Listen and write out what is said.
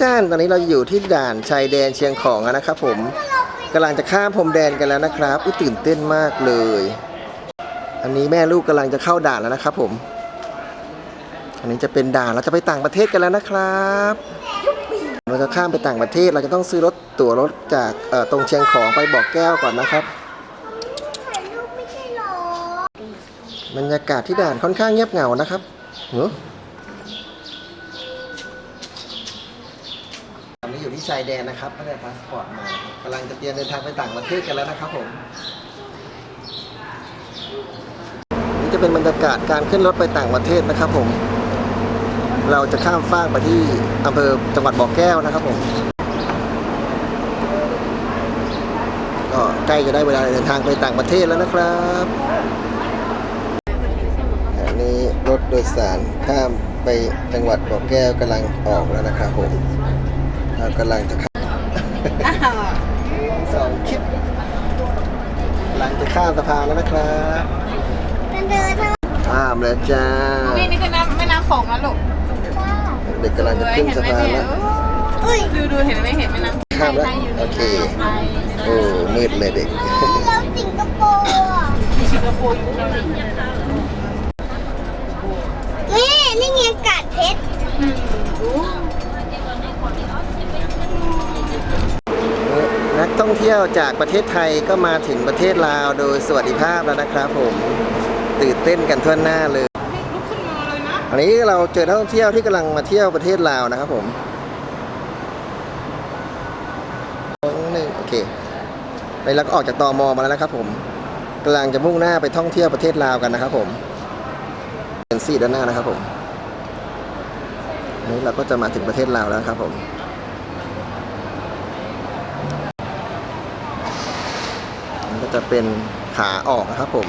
จ้านตอนนี้เราอยู่ที่ด่านชายแดนเชียงของแล้วนะครับผมกำลังจะข้ามพรมแดนกันแล้วนะครับอุ๊ยตื่นเต้นมากเลย อันนี้แม่ลูกกำลังจะเข้าด่านแล้วนะครับผม อันนี้จะเป็นด่านเราจะไปต่างประเทศกันแล้วนะครับ เราจะข้ามไปต่างประเทศเราจะต้องซื้อรถตั๋วรถจากเอ่อตรงเชียงของไปบอกแก้วก่อนนะครับบรรยากาศที่ด่านค่อนข้างเงียบเหงานะครับเนอะตอ นี้อยู่ที่ชายแดนนะครับก็ได้พาสปอร์ตมากำลังจะเตรียมเดินทางไปต่างประเทศกันแล้วนะครับผมนี่จะเป็นบรรยากาศการขึ้นรถไปต่างประเทศนะครับผม เราจะข้ามฟากไปที่อำเภอจังหวัดบ่อแก้วนะครับผมก็ใกล้จะได้เวลาเดินทางไปต่างประเทศแล้วนะครับอันนี้รถโดยสารข้ามไปจังหวัดบ่อแก้วกำลังออกแล้วนะครับผม เรากำลังจะข้ามสองคลิปกำลังจะข้ามสะพานแล้วนะครับมันเดินทางข้ามแล้วจ้านี่นี่คือน้ำแม่น้ำโขงนะลูกเด็กกำลังจะขึ้นสะพานแล้วอุ้ยดูดูเห็นไหมเห็นแม่น้ำข้ามแล้วโอเคโอ้มืดเลยเด็กเราสิงคโปร์อะสิงคโปร์อยู่เรานี่นี่ไงกาดเพชร นัก ท่องเที่ยวจากประเทศไทยก็มาถึงประเทศลาวโดยสวัสดิภาพแล้วนะครับผมตื่นเต้นกันทั่วหน้าเลยอันนี้เราเจอนักท่องเที่ยวที่กำลังมาเที่ยวประเทศลาวนะครับผมหนึ่งโอเคไปแล้วก็ออกจากตอมอมาแล้วนะครับผมกำลังจะมุ่งหน้าไปท่องเที่ยวประเทศลาวกันนะครับผมเป็นซี่ด้านหน้านะครับผมนนี้เราก็จะมาถึงประเทศลาวแล้วครับผมนี่ก็ จะเป็นขาออกนะครับผม